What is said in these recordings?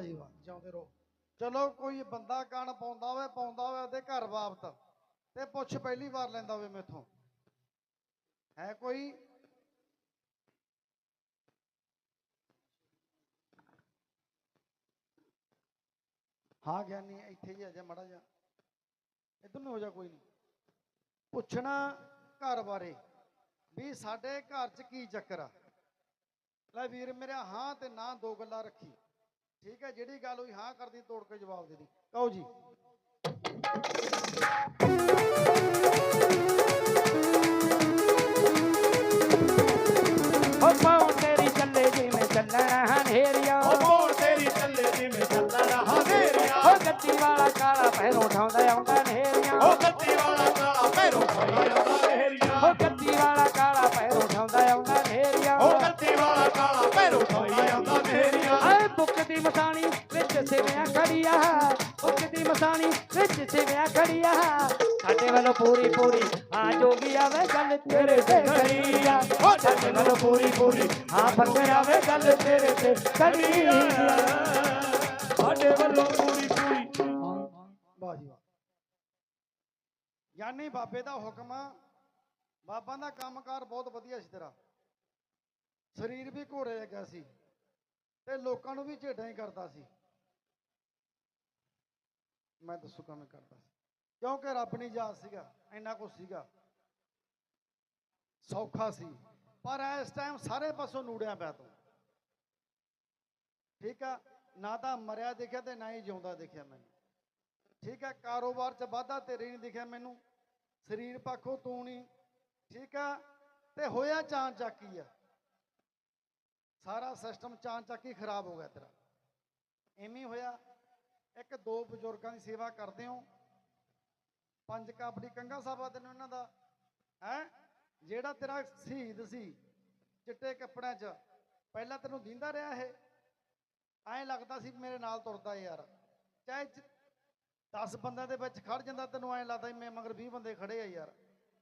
ਵਾਹ ਜੀ ਵਾਹ ਜਿਉਂਦੇ ਰਹੋ। ਚਲੋ ਕੋਈ ਬੰਦਾ ਕਣ ਪਾਉਂਦਾ ਹੋਵੇ ਪਾਉਂਦਾ ਹੋਵੇ ਉਹਦੇ ਘਰ ਬਾਬਤ ਤੇ ਪੁੱਛ ਪਹਿਲੀ ਵਾਰ ਲੈਂਦਾ ਹੋਵੇ ਮੇਥੋਂ। ਹੈ ਕੋਈ? ਹਾਂ ਗਿਆਨੀ, ਇੱਥੇ ਹੀ ਆ ਜਾ, ਮੜਾ ਜਾ ਇਧਰ ਨੂੰ ਹੋ ਜਾ, ਕੋਈ ਨਹੀਂ। ਪੁੱਛਣਾ ਘਰ ਬਾਰੇ ਵੀ ਸਾਡੇ ਘਰ 'ਚ ਕੀ ਚੱਕਰ ਆ? ਲੈ ਵੀਰ, ਮੇਰਾ ਹਾਂ ਤੇ ਨਾ ਦੋ ਗੱਲਾਂ ਰੱਖੀ। ਠੀਕ ਹੈ ਜਿਹੜੀ ਗੱਲ ਹੋਈ ਹਾਂ ਕਰਦੀ ਤੋੜ ਕੇ ਜਵਾਬ ਦੇ ਦੀ। ਕਹੋ ਜੀ। ਓ ਪਾਉ ਤੇਰੀ ਚੱਲੇ ਜਿਵੇਂ ਚੱਲਣਾ ਹਨੇਰੀਆ। ਉਹ ਮੋੜ ਤੇਰੀ ਚੱਲੇ ਜਿਵੇਂ ਚੱਲਦਾ ਰਹਾ ਮੇਰਿਆ ਓ ਗੱਡੀ ਵਾਲਾ ਕਾਲਾ ਪਹਿਰੋਂ ਠਾਉਂਦਾ ਆਉਂਦਾ ਨੇਰੀਆਂ ਉਹ ਗੱਡੀ ਵਾਲਾ ਕਾਲਾ ਪੈਰੋਂ ਬੁੱਕ ਮਸਾਣੀ ਵਿੱਚ ਸਿਵਿਆਂ ਖੜੀਆ। ਬੁੱਕ ਦੀ ਮਸਾਣੀ ਵਿੱਚ ਸਿਵਿਆਂ ਖੜੀਆ। ਸਾਡੇ ਵੱਲੋਂ ਪੂਰੀ ਪੂਰੀ ਆ ਜੋਗੀ ਆਵੇ ਗੱਲ ਤੇਰੇ ਤੇ ਖੜੀ ਉਹ ਸਾਡੇ ਨਾਲ ਪੂਰੀ ਪੂਰੀ ਆ ਫੱਕਰ ਆਵੇ ਗੱਲ ਤੇਰੇ ਤੇ ਖੜੀ ਸਾਡੇ ਵੱਲੋਂ ਪੂਰੀ ਪੂਰੀ। ਵਾਹ ਜੀ ਵਾਹ। ਯਾਨੀ ਬਾਬੇ ਦਾ ਹੁਕਮ ਆ ਬਾਬਾ ਦਾ ਕੰਮਕਾਰ ਬਹੁਤ ਵਧੀਆ ਸੀ ਤੇਰਾ। ਸਰੀਰ ਵੀ ਘੋੜੇ ਲੱਗਾ ਸੀ। ਤੇ ਲੋਕਾਂ ਨੂੰ ਵੀ ਝੇਡਾਂ ਹੀ ਕਰਦਾ ਸੀ। ਮੈਂ ਦੱਸੂ ਕੰਮ ਕਰਦਾ ਸੀ। ਕਿਉਂਕਿ ਰੱਬ ਨੇ ਜਾ ਸੀਗਾ, ਇੰਨਾ ਕੁਝ ਸੀਗਾ। ਸੌਖਾ ਸੀ। ਪਰ ਇਸ ਟਾਈਮ ਸਾਰੇ ਪਾਸੋਂ ਨੂੜਿਆ ਪਿਆ ਤੂੰ। ਠੀਕ ਆ, ਨਾ ਤਾਂ ਮਰਿਆ ਦੇਖਿਆ ਤੇ ਨਾ ਹੀ ਜਿਉਂਦਾ ਦੇਖਿਆ ਮੈਨੂੰ। ਠੀਕ ਆ, ਕਾਰੋਬਾਰ 'ਚ ਵਾਧਾ ਤੇਰੇ ਨਹੀਂ ਦਿਖਿਆ ਮੈਨੂੰ। ਸਰੀਰ ਪੱਖੋਂ ਤੂੰ ਨਹੀਂ ਠੀਕ ਆ, ਤੇ ਹੋਇਆ ਚਾਂ ਚੱਕੀ ਆ। ਸਾਰਾ ਸਿਸਟਮ ਚਾਂ ਹੀ ਖਰਾਬ ਹੋ ਗਿਆ ਤੇਰਾ। ਐਵੇਂ ਹੋਇਆ, ਇੱਕ ਦੋ ਬਜ਼ੁਰਗਾਂ ਦੀ ਸੇਵਾ ਕਰਦੇ ਹੋ, ਪੰਜ ਕਾਪੜੀ ਕੰਗਾ ਸਾਹਿਬਾ ਤੈਨੂੰ ਇਹਨਾਂ ਦਾ, ਹੈ? ਜਿਹੜਾ ਤੇਰਾ ਸ਼ਹੀਦ ਸੀ, ਚਿੱਟੇ ਕੱਪੜਿਆਂ 'ਚ, ਪਹਿਲਾਂ ਤੈਨੂੰ ਦਿੰਦਾ ਰਿਹਾ ਇਹ? ਐਂ ਲੱਗਦਾ ਸੀ ਮੇਰੇ ਨਾਲ ਤੁਰਦਾ ਯਾਰ। ਚਾਹੇ 10 ਬੰਦਿਆਂ ਦੇ ਵਿੱਚ ਖੜ ਜਾਂਦਾ, ਤੈਨੂੰ ਐਂ ਲੱਗਦਾ ਮੈਂ ਮਗਰ 20 ਬੰਦੇ ਖੜੇ ਆ ਯਾਰ।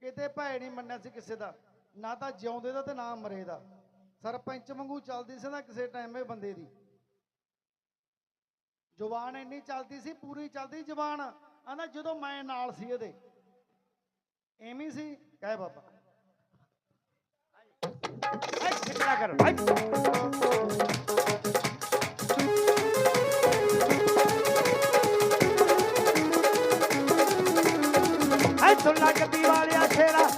ਕਿਤੇ ਭੈ ਨਹੀਂ ਮੰਨਿਆ ਸੀ ਕਿਸੇ ਦਾ, ਨਾ ਤਾਂ ਜਿਉਂਦੇ ਦਾ ਤੇ ਨਾ ਮਰੇ ਦਾ ਸਰਪੰਚ ਵਾਂਗੂ ਚੱਲਦੀ ਸੀ ਨਾ ਕਿਸੇ ਟਾਈਮ ਇਹ ਬੰਦੇ ਦੀ। ਜ਼ੁਬਾਨ ਇੰਨੀ ਚੱਲਦੀ ਸੀ, ਪੂਰੀ ਚੱਲਦੀ ਜ਼ੁਬਾਨ। ਆਂਦਾ ਜਦੋਂ ਮੈਂ ਨਾਲ ਸੀ ਇਹਦੇ। ਐਵੇਂ ਸੀ, ਕਹਿ ਬਾਬਾ। ਐ ਕਿੱਲਾ ਕਰ ਐ ਸੁਣਨਾ ਗੱਡੀ ਵਾਲਿਆ ਛੇਰਾ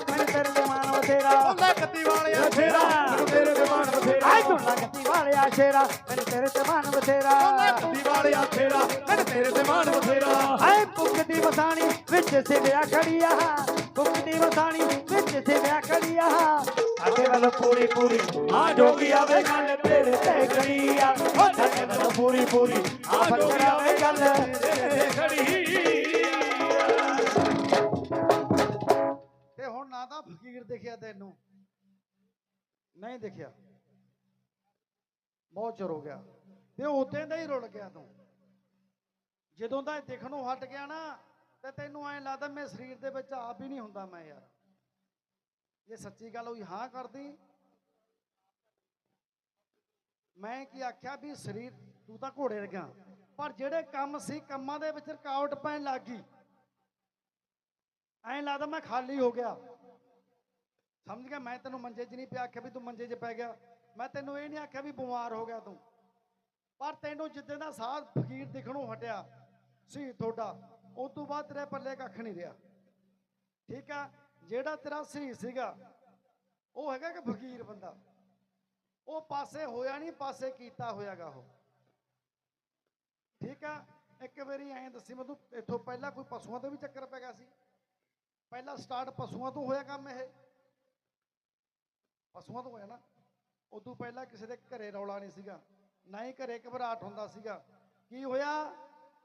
ਛੇਰਾ ਮੈਨੂੰ ਤੇਰੇ ਤੇ ਮਾਣ ਬਥੇਰਾ। ਗੱਡੀ ਵਾਲਿਆ ਛੇਰਾ ਮੈਨੂੰ ਤੇਰੇ ਦੇ ਮਾਣ ਬਥੇਰਾ। ਐ ਪੁੱਕ ਦੀ ਵਸਾਣੀ ਵਿੱਚ ਸਿਵਿਆ ਖੜੀਆ ਪੁੱਕ ਦੀ ਵਸਾਣੀ ਵਿੱਚ ਸਿਵਿਆ ਖੜੀਆ ਸਾਡੇ ਵੱਲ ਪੂਰੀ ਪੂਰੀ ਆ ਜੋਗੀ ਆਵੇ ਗੱਲ ਤੇਰੇ ਤੇ ਖੜੀ ਆ। ਉਹ ਸਾਡੇ ਨਾਲ ਪੂਰੀ ਪੂਰੀ ਆ ਜੋਗੀ ਆਵੇ ਗੱਲ। ਤੇਰੇ ਤੇ ਖੜੀ ਤੇ ਹੁਣ ਨਾ ਤਾਂ ਫਕੀਰ ਦਿਖਿਆ ਤੈਨੂੰ। ਨਹੀਂ ਦਿਖਿਆ। ਬਹੁਤ ਚਿਰ ਹੋ ਗਿਆ। ਤੇ ਉਦੋਂ ਦਾ ਹੀ ਰੁਲ ਗਿਆ ਤੂੰ। ਜਦੋਂ ਦਾ ਇਹ ਦਿਖਣੋਂ ਹਟ ਗਿਆ ਨਾ, ਤੇ ਤੈਨੂੰ ਐਂ ਲੱਗਦਾ ਮੈਂ ਸਰੀਰ ਦੇ ਵਿੱਚ ਆਪ ਹੀ ਨਹੀਂ ਹੁੰਦਾ ਮੈਂ ਯਾਰ। ਇਹ ਸੱਚੀ ਗੱਲ ਹੋਈ, ਹਾਂ ਕਰਦੀ। ਮੈਂ ਕੀ ਆਖਿਆ ਵੀ ਸਰੀਰ, ਤੂੰ ਤਾਂ ਘੋੜੇ ਰਗਾ ਪਰ ਜਿਹੜੇ ਕੰਮ ਸੀ, ਕੰਮਾਂ ਦੇ ਵਿੱਚ ਰੁਕਾਵਟ ਪੈਣ ਲੱਗ ਗਈ। ਐਂ ਲੱਗਦਾ ਮੈਂ ਖਾਲੀ ਹੋ ਗਿਆ। ਸਮਝ ਗਿਆ? ਮੈਂ ਤੈਨੂੰ ਮੰਜੇ 'ਚ ਨਹੀਂ ਪਿਆ, ਆਖਿਆ ਵੀ ਤੂੰ ਮੰਜੇ 'ਚ ਪੈ ਗਿਆ। ਮੈਂ ਤੈਨੂੰ ਇਹ ਨਹੀਂ ਆਖਿਆ ਵੀ ਬਿਮਾਰ ਹੋ ਗਿਆ ਤੂੰ। ਪਰ ਤੈਨੂੰ ਜਿੱਦਾਂ ਦਾ ਸਾਧ ਫਕੀਰ ਦਿਖਣੋਂ ਹਟਿਆ ਸੀ ਤੁਹਾਡਾ, ਉਸ ਤੋਂ ਬਾਅਦ ਤੇਰੇ ਪੱਲੇ ਕੱਖ ਨਹੀਂ ਰਿਹਾ। ਠੀਕ ਆ? ਜਿਹੜਾ ਤੇਰਾ ਸਹੀ ਸੀਗਾ, ਉਹ ਹੈਗਾ ਕਿ ਫਕੀਰ ਬੰਦਾ। ਉਹ ਪਾਸੇ ਹੋਇਆ ਨਹੀਂ, ਪਾਸੇ ਕੀਤਾ ਹੋਇਆਗਾ ਉਹ। ਠੀਕ ਆ? ਇੱਕ ਵਾਰੀ ਐਂ ਦੱਸੀ ਮੈਨੂੰ, ਇੱਥੋਂ ਪਹਿਲਾਂ ਕੋਈ ਪਸ਼ੂਆਂ ਤੋਂ ਵੀ ਚੱਕਰ ਪੈ ਗਿਆ ਸੀ। ਪਹਿਲਾ ਸਟਾਰਟ ਪਸ਼ੂਆਂ ਤੋਂ ਹੋਇਆ ਕੰਮ ਇਹ। ਪਸ਼ੂਆਂ ਤੋਂ ਹੋਇਆ ਨਾ। ਉਦੋਂ ਪਹਿਲਾਂ ਕਿਸੇ ਦੇ ਘਰੇ ਰੌਲਾ ਨਹੀਂ ਸੀਗਾ, ਨਾ ਹੀ ਘਰੇ ਘਬਰਾਹਟ ਹੁੰਦਾ ਸੀਗਾ। ਕੀ ਹੋਇਆ?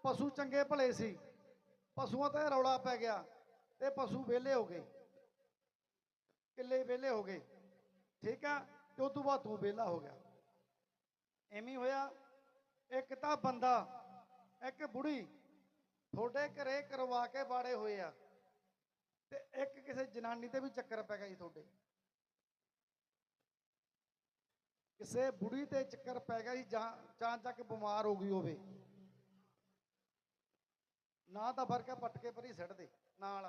ਪਸ਼ੂ ਚੰਗੇ ਭਲੇ ਸੀ। ਪਸ਼ੂਆਂ ਤੇ ਰੌਲਾ ਪੈ ਗਿਆ ਤੇ ਪਸ਼ੂ ਵਿਹਲੇ ਹੋ ਗਏ। ਕਿੱਲੇ ਵਿਹਲੇ ਹੋ ਗਏ। ਠੀਕ ਆ, ਤੇ ਉਸ ਤੋਂ ਬਾਅਦ ਤੂੰ ਵਿਹਲਾ ਹੋ ਗਿਆ। ਐਵੇਂ ਹੋਇਆ, ਇੱਕ ਤਾਂ ਬੰਦਾ, ਇੱਕ ਬੁੜੀ ਤੁਹਾਡੇ ਘਰੇ ਕਰਵਾ ਕੇ ਬਾੜੇ ਹੋਏ ਆ ਤੇ ਇੱਕ ਕਿਸੇ ਜਨਾਨੀ ਤੇ ਵੀ ਚੱਕਰ ਪੈ ਗਿਆ ਜੀ ਤੁਹਾਡੇ। ਕਿਸੇ ਬੁੜੀ ਤੇ ਚੱਕਰ ਪੈ ਗਿਆ ਸੀ ਜਾਂ ਜਾਂ ਚੱਕ ਬਿਮਾਰ ਹੋ ਗਈ ਹੋਵੇ। ਨਾ ਤਾਂ ਫ਼ਰਕ ਹੈ ਪੱਟ ਕੇ ਪਰੀ ਸਿੱਟ ਦੇ ਨਾਲ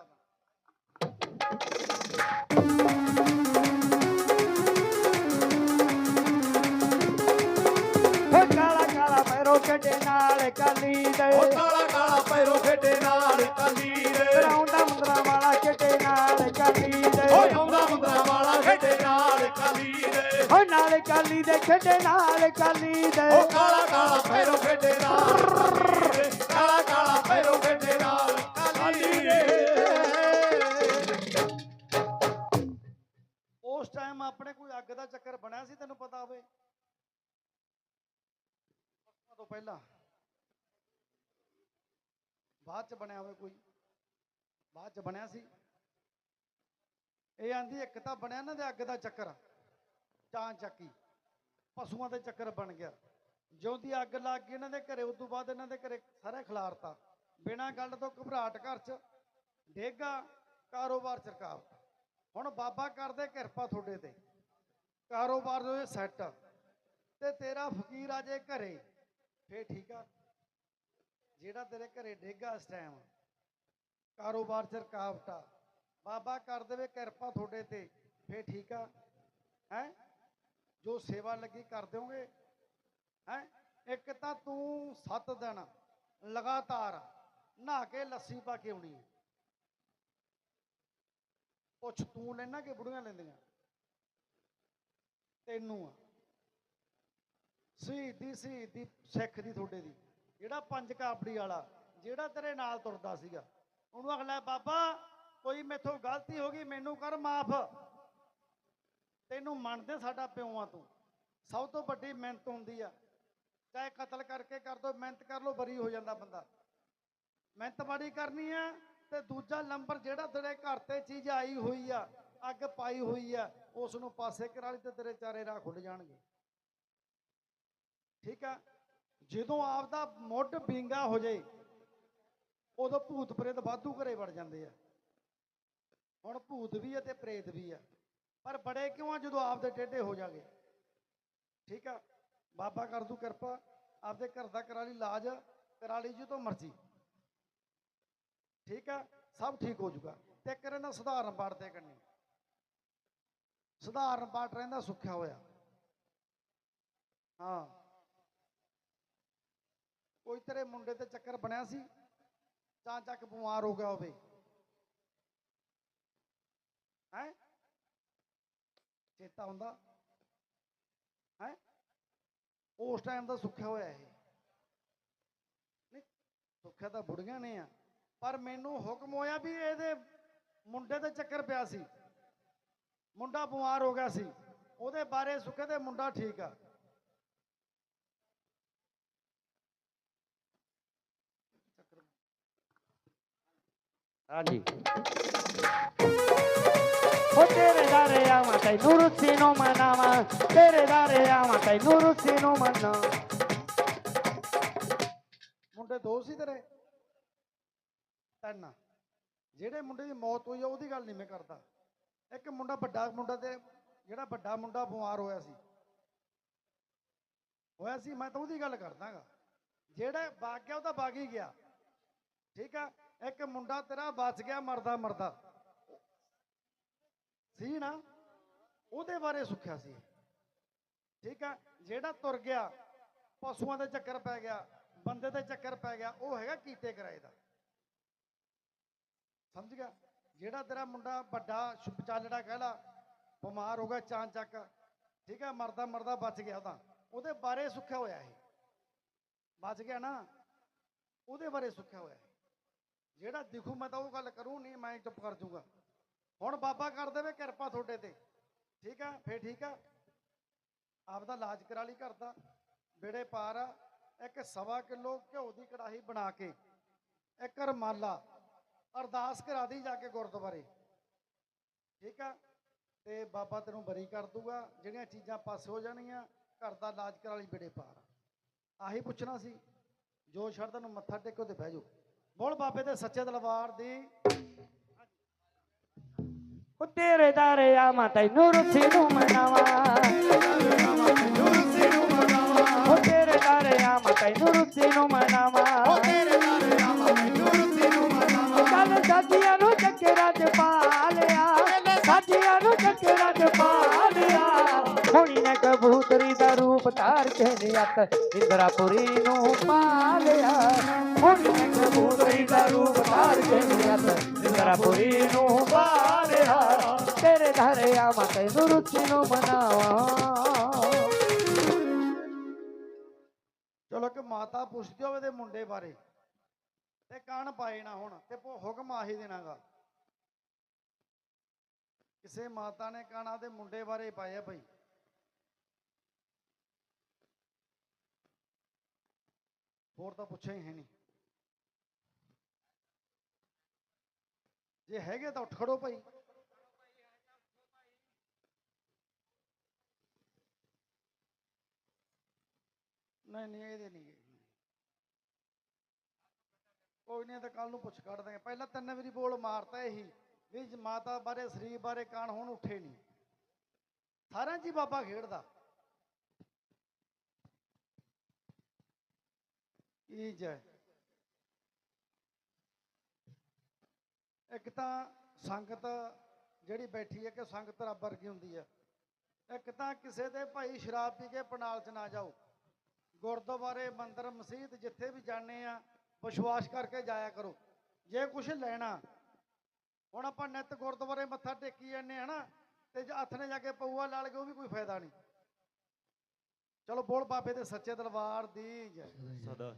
ਓ ਕਾਲਾ ਕਾਲਾ ਪੈਰੋ ਕੱਢੇ ਨਾਲ ਕਾਲੀ ਦੇ। ਉਹ ਕਾਲਾ ਕਾਲਾ ਪੈਰੋ ਖੇਡੇ ਨਾਲ ਕਾਲੀ ਦੇ। ਕਰਾਉਂਦਾ ਮੁੰਦਰਾ ਵਾਲਾ ਕੱਢੇ ਨਾਲ ਕਾਲੀ ਦੇ। ਓ ਆਉਂਦਾ ਮੁੰਦਰਾ ਵਾਲਾ ਖੇਡੇ ਨਾਲ ਓ ਨਾਲ ਕਾਲੀ ਦੇ ਖੇਡੇ ਨਾਲ ਕਾਲੀ ਦੇ। ਉਹ ਕਾਲਾ ਕਾਲਾ ਪੈਰੋ ਖੇਡੇ ਨਾਲ ਕਾਲੀ ਕਾਲਾ ਪੈਰੋ ਖੇਡੇ ਨਾਲ ਕਾਲੀ ਦੇ। ਉਸ ਟਾਈਮ ਆਪਣੇ ਕੋਈ ਅੱਗ ਦਾ ਚੱਕਰ ਬਣਿਆ ਸੀ ਤੈਨੂੰ ਪਤਾ ਹੋਵੇ? ਉਸ ਤੋਂ ਪਹਿਲਾਂ। ਬਾਅਦ ਚ ਬਣਿਆ ਹੋਵੇ ਕੋਈ। ਬਾਅਦ ਚ ਬਣਿਆ ਸੀ। ਇਹ ਆਂਦੀ ਇੱਕ ਤਾਂ ਬਣਿਆ ਨਾ ਦੇ ਅੱਗ ਦਾ ਚੱਕਰ। ਚਾਂ ਚੱਕੀ, ਪਸ਼ੂਆਂ ਦੇ ਚੱਕਰ ਬਣ ਗਿਆ। ਜਿਉਂ ਦੀ ਅੱਗ ਲੱਗ ਗਈ ਇਹਨਾਂ ਦੇ ਘਰੇ ਉਸ ਤੋਂ ਬਾਅਦ ਇਹਨਾਂ ਦੇ ਘਰੇ ਸਾਰੇ ਖਿਲਾਰਤਾ। ਬਿਨਾਂ ਗੱਲ ਤੋਂ ਘਬਰਾਹਟ ਘਰ ਚ, ਡੇਗਾ ਕਾਰੋਬਾਰ ਚ ਰੁਕਾਵਟ। ਹੁਣ ਬਾਬਾ ਕਰਦੇ ਕਿਰਪਾ ਤੁਹਾਡੇ ਤੇ। ਕਾਰੋਬਾਰ ਜੋ ਸੈੱਟ ਤੇ ਤੇਰਾ ਫਕੀਰ ਆ ਜੇ ਘਰੇ, ਫੇਰ ਠੀਕ ਆ। ਜਿਹੜਾ ਤੇਰੇ ਘਰੇ ਡੇਗਾ ਇਸ ਟਾਈਮ ਕਾਰੋਬਾਰ ਚ ਰੁਕਾਵਟ ਆ। ਬਾਬਾ ਕਰ ਦੇਵੇ ਕਿਰਪਾ ਤੁਹਾਡੇ ਤੇ, ਫੇਰ ਠੀਕ ਆ। ਹੈ? ਜੋ ਸੇਵਾ ਲੱਗੀ ਕਰ ਦਿਓਗੇ, ਹੈ? ਇੱਕ ਤਾਂ ਤੂੰ 7 ਦਿਨ ਲਗਾਤਾਰ ਨਹਾ ਕੇ ਲੱਸੀ ਪਾ ਕੇ ਆਉਣੀ ਹੈ। ਪੁੱਛ ਤੂੰ ਲੈਣਾ ਕਿ ਬੁੜੀਆਂ ਲੈਂਦੀਆਂ? ਤੈਨੂੰ ਆ। ਸ਼ਹੀਦੀ ਸ਼ਹੀਦੀ ਸਿੱਖ ਦੀ ਤੁਹਾਡੇ ਦੀ। ਜਿਹੜਾ ਪੰਜ ਕਾਪੜੀ ਵਾਲਾ, ਜਿਹੜਾ ਤੇਰੇ ਨਾਲ ਤੁਰਦਾ ਸੀਗਾ। ਉਹਨੂੰ ਅਗਲਾ, ਬਾਬਾ, ਕੋਈ ਮੇਥੋਂ ਗਲਤੀ ਹੋ ਗਈ, ਮੈਨੂੰ ਕਰ ਮਾਫ। ਤੈਨੂੰ ਮੰਨਦੇ ਸਾਡਾ ਪਿਓ ਆ ਤੂੰ। ਸਭ ਤੋਂ ਵੱਡੀ ਮਿਹਨਤ ਹੁੰਦੀ ਆ। ਚਾਹੇ ਕਤਲ ਕਰਕੇ ਕਰ ਦੋ, ਮਿਹਨਤ ਕਰ ਲੋ ਬਰੀ ਹੋ ਜਾਂਦਾ ਬੰਦਾ। ਮਿਹਨਤ ਬੜੀ ਕਰਨੀ ਆ ਤੇ ਦੂਜਾ ਨੰਬਰ ਜਿਹੜਾ ਤੇਰੇ ਘਰ ਤੇ ਚੀਜ਼ ਆਈ ਹੋਈ ਆ, ਅੱਗ ਪਾਈ ਹੋਈ ਆ ਉਸ ਨੂੰ ਪਾਸੇ ਕਰਾ ਲਈ ਤੇ ਤੇਰੇ ਚਾਰੇ ਰਾਹ ਖੁੱਲ ਜਾਣਗੇ। ਠੀਕ ਆ? ਜਦੋਂ ਆਪਦਾ ਮੁੱਢ ਵਿੰਗਾ ਹੋ ਜਾਏ, ਉਦੋਂ ਭੂਤ ਪ੍ਰੇਤ ਵਾਧੂ ਘਰੇ ਵੜ ਜਾਂਦੇ ਆ। ਹੁਣ ਭੂਤ ਵੀ ਆ ਤੇ ਪ੍ਰੇਤ ਵੀ ਆ। ਪਰ ਬੜੇ ਕਿਉਂ ਆ ਜਦੋਂ ਆਪਦੇ ਟੇਢੇ ਹੋ ਜਾਗੇ? ਠੀਕ ਆ? ਬਾਬਾ ਕਰ ਦੂ ਕਿਰਪਾ, ਆਪਦੇ ਘਰ ਦਾ ਕਰਾ ਲਈ ਇਲਾਜ ਕਰਾ ਲਈ ਜਦੋਂ ਮਰਜ਼ੀ। ਠੀਕ ਆ? ਸਭ ਠੀਕ ਹੋ ਜਾਊਗਾ ਤੇ ਕਰੇ ਨਾ ਸਧਾਰਨ ਪਾਠ ਤੇ ਕਰਨੀ ਸਧਾਰਨ ਪਾਠ ਰਹਿੰਦਾ ਸੁੱਖਿਆ ਹੋਇਆ। ਹਾਂ। ਕੋਈ ਤੇਰੇ ਮੁੰਡੇ ਤੇ ਚੱਕਰ ਬਣਿਆ ਸੀ? ਤਾਂ ਚੱਕ ਬਿਮਾਰ ਹੋ ਗਿਆ ਹੋਵੇ। ਹੈ? ਚੇਤਾ ਹੁੰਦਾ? ਹੈ? ਉਸ ਟਾਈਮ ਦਾ ਸੁੱਖਿਆ ਹੋਇਆ ਇਹ। ਨਹੀਂ, ਸੁੱਖਿਆ ਤਾਂ ਬੁੜੀਆਂ ਨੇ ਆ। ਪਰ ਮੈਨੂੰ ਹੁਕਮ ਹੋਇਆ ਵੀ ਇਹਦੇ ਮੁੰਡੇ ਤੇ ਚੱਕਰ ਪਿਆ ਸੀ। ਮੁੰਡਾ ਬਿਮਾਰ ਹੋ ਗਿਆ ਸੀ। ਉਹਦੇ ਬਾਰੇ ਸੁੱਖੇ ਦੇ ਮੁੰਡਾ ਠੀਕ ਆ। ਹਾਂਜੀ। ਓ ਤੇਰੇ ਦਾਰੇ ਆਵਾਂ ਤੈਨੂੰ ਰੁੱਸੀ ਨੂੰ ਮਨਾਵਾਂ ਤੇਰੇ ਦਾਰੇ ਆਵਾਂ ਤੈਨੂੰ ਰੁੱਸੀ ਨੂੰ ਮਨਾ ਮੁੰਡੇ ਦੋ ਸੀ ਤੇਰੇ? ਤਿੰਨ। ਜਿਹੜੇ ਮੁੰਡੇ ਦੀ ਮੌਤ ਹੋਈ ਆ, ਉਹਦੀ ਗੱਲ ਨਹੀਂ ਮੈਂ ਕਰਦਾ। ਇੱਕ ਮੁੰਡਾ ਵੱਡਾ ਮੁੰਡਾ ਤੇ ਜਿਹੜਾ ਵੱਡਾ ਮੁੰਡਾ ਬਿਮਾਰ ਹੋਇਆ ਸੀ। ਹੋਇਆ ਸੀ, ਮੈਂ ਤਾਂ ਉਹਦੀ ਗੱਲ ਕਰਦਾਗਾ। ਜਿਹੜਾ ਬਾਗ ਗਿਆ, ਉਹ ਤਾਂ ਬਾਗ ਹੀ ਗਿਆ। ਠੀਕ ਆ? ਇੱਕ ਮੁੰਡਾ ਤੇਰਾ ਬਚ ਗਿਆ, ਮਰਦਾ ਮਰਦਾ। ਸੀ ਨਾ, ਉਹਦੇ ਬਾਰੇ ਸੁੱਖਿਆ ਸੀ। ਠੀਕ ਆ, ਜਿਹੜਾ ਤੁਰ ਗਿਆ, ਪਸ਼ੂਆਂ ਦੇ ਚੱਕਰ ਪੈ ਗਿਆ, ਬੰਦੇ ਦੇ ਚੱਕਰ ਪੈ ਗਿਆ, ਉਹ ਹੈਗਾ ਕੀਤੇ ਕਿਰਾਏ ਦਾ। ਸਮਝ ਗਿਆ? ਜਿਹੜਾ ਤੇਰਾ ਮੁੰਡਾ ਵੱਡਾ ਸ਼ੁਭ ਕਹਿ ਲਾ, ਬਿਮਾਰ ਹੋ ਗਿਆ ਚਾਂ ਚੱਕ, ਠੀਕ ਹੈ ਮਰਦਾ ਮਰਦਾ ਬਚ ਗਿਆ ਤਾਂ, ਉਹਦੇ ਬਾਰੇ ਸੁੱਖਿਆ ਹੋਇਆ ਇਹ। ਬਚ ਗਿਆ ਨਾ, ਉਹਦੇ ਬਾਰੇ ਸੁੱਖਿਆ ਹੋਇਆ ਜਿਹੜਾ ਦੇਖੂ ਮੈਂ ਤਾਂ ਉਹ ਗੱਲ ਕਰੂੰ, ਨਹੀਂ ਮੈਂ ਚੁੱਪ ਕਰ ਜੂਗਾ ਹੁਣ ਬਾਬਾ ਕਰ ਦੇਵੇ ਕਿਰਪਾ ਤੁਹਾਡੇ ਤੇ। ਠੀਕ ਆ? ਫੇਰ ਠੀਕ ਆ? ਆਪਦਾ ਇਲਾਜ ਕਰਾ ਲਈ ਘਰ ਬੇੜੇ ਪਾਰ ਆ। ਇੱਕ ਸਵਾ ਕਿਲੋ ਘਿਓ ਦੀ ਕੜਾਹੀ ਬਣਾ ਕੇ, ਇੱਕ ਰਮਾਲਾ ਅਰਦਾਸ ਕਰਾ ਦੀ ਜਾ ਕੇ ਗੁਰਦੁਆਰੇ। ਠੀਕ ਆ? ਤੇ ਬਾਬਾ ਤੈਨੂੰ ਬਰੀ ਕਰ ਦੂਗਾ। ਜਿਹੜੀਆਂ ਚੀਜ਼ਾਂ ਪਾਸ ਹੋ ਜਾਣੀਆਂ, ਘਰ ਦਾ ਇਲਾਜ ਕਰਾ ਲਈ ਬੇੜੇ ਪਾਰ ਆਹੀ ਪੁੱਛਣਾ ਸੀ। ਜੋ ਸ਼ਰਧਾ ਨੂੰ ਮੱਥਾ ਟੇਕੋ ਤੇ ਬਹਿ ਜਾਓ। ਬੋਲ ਬਾਬੇ ਦੇ ਸੱਚੇ ਦਰਬਾਰ ਦੀ ਤੇਰੇ ਦਾਰੇ ਆਵਾਂ ਤੈਨੂੰ ਰੁੱਸੀ ਨੂੰ ਮਨਾਵਾਂ ਤੈਨੂੰ ਤੈਨੂੰ ਰੁੱਤੀ ਨੂੰ ਮਨਾਵਾ। ਉਹ ਤੇਰੇ ਦਰ ਆ ਮੈਨੂੰ ਰੁੱਤੀ ਨੂੰ ਮਨਾਵਾ। ਚੱਲ ਸਾਥੀਆਂ ਨੂੰ ਚੱਕਰਾਂ 'ਚ ਪਾ ਲਿਆ। ਸਾਥੀਆਂ ਨੂੰ ਚੱਕਰਾਂ 'ਚ ਪਾ ਲਿਆ। ਹੁਣੀ ਨੇ ਕਬੂਤਰੀ ਦਾ ਰੂਪ ਧਾਰ ਕੇ ਨਿਯਤ ਇੰਦਰਾਪੁਰੀ ਨੂੰ ਪਾ ਲਿਆ। ਹੁਣੀ ਨੇ ਕਬੂਤਰੀ ਦਾ ਰੂਪ ਧਾਰ ਕੇ ਨਿਯਤ ਇੰਦਰਾਪੁਰੀ ਨੂੰ ਪਾ ਤੇਰੇ ਘਰ ਆਵਾਂ ਤੈਨੂੰ ਰੁੱਤੀ ਚਲੋ ਕਿ ਮਾਤਾ ਪੁੱਛਦੀ ਹੋਵੇ ਦੇ ਮੁੰਡੇ ਬਾਰੇ। ਤੇ ਕਾਣ ਪਾਏ ਨਾ ਹੁਣ, ਤੇ ਹੁਕਮ ਆਹੀ ਦੇਣਾਗਾ। ਕਿਸੇ ਮਾਤਾ ਨੇ ਕਾਣਾ ਦੇ ਮੁੰਡੇ ਬਾਰੇ ਪਾਇਆ ਭਾਈ। ਹੋਰ ਤਾਂ ਪੁੱਛਿਆ ਹੀ ਹੈ ਨਹੀਂ। ਜੇ ਹੈਗੇ ਤਾਂ ਉੱਠ ਖੜੋ ਭਾਈ। ਨਹੀਂ ਨਹੀਂ ਇਹਦੇ ਨਹੀਂ ਕੋਈ ਨਹੀਂ ਤਾਂ ਕੱਲ ਨੂੰ ਪੁੱਛ ਕੱਢ ਦਾਂਗੇ ਪਹਿਲਾਂ ਤਿੰਨ ਵਾਰੀ ਬੋਲ ਮਾਰਤਾ ਇਹੀ, ਵੀ ਮਾਤਾ ਬਾਰੇ, ਸਰੀਰ ਬਾਰੇ ਕਾਣ ਹੁਣ, ਉੱਠੇ ਨਹੀਂ। ਸਾਰਿਆਂ 'ਚ ਹੀ ਬਾਬਾ ਖੇਡਦਾ। ਕੀ ਜੈ। ਇੱਕ ਤਾਂ ਸੰਗਤ ਜਿਹੜੀ ਬੈਠੀ ਹੈ ਕਿ ਸੰਗਤ ਰੱਬ ਵਰਗੀ ਹੁੰਦੀ ਹੈ। ਇੱਕ ਤਾਂ ਕਿਸੇ ਦੇ ਭਾਈ ਸ਼ਰਾਬ ਪੀ ਕੇ ਪਨਾਲ 'ਚ ਨਾ ਜਾਓ। ਗੁਰਦੁਆਰੇ, ਮੰਦਿਰ, ਮਸਜਿਦ ਜਿੱਥੇ ਵੀ ਜਾਣੇ ਆ, ਵਿਸ਼ਵਾਸ ਕਰਕੇ ਜਾਇਆ ਕਰੋ। ਜੇ ਕੁਝ ਲੈਣਾ, ਹੁਣ ਆਪਾਂ ਨਿੱਤ ਗੁਰਦੁਆਰੇ ਮੱਥਾ ਟੇਕੀ ਜਾਂਦੇ ਆ ਤੇ ਹੱਥ ਨੇ ਜਾ ਕੇ ਪਊਆ ਲਾਲ ਕੇ ਉਹ ਵੀ ਕੋਈ ਫਾਇਦਾ ਨਹੀਂ। ਚਲੋ ਬੋਲ ਬਾਬੇ ਦੇ ਸੱਚੇ ਦਰਬਾਰ ਦੀ ਜੈ। ਸਦਾ।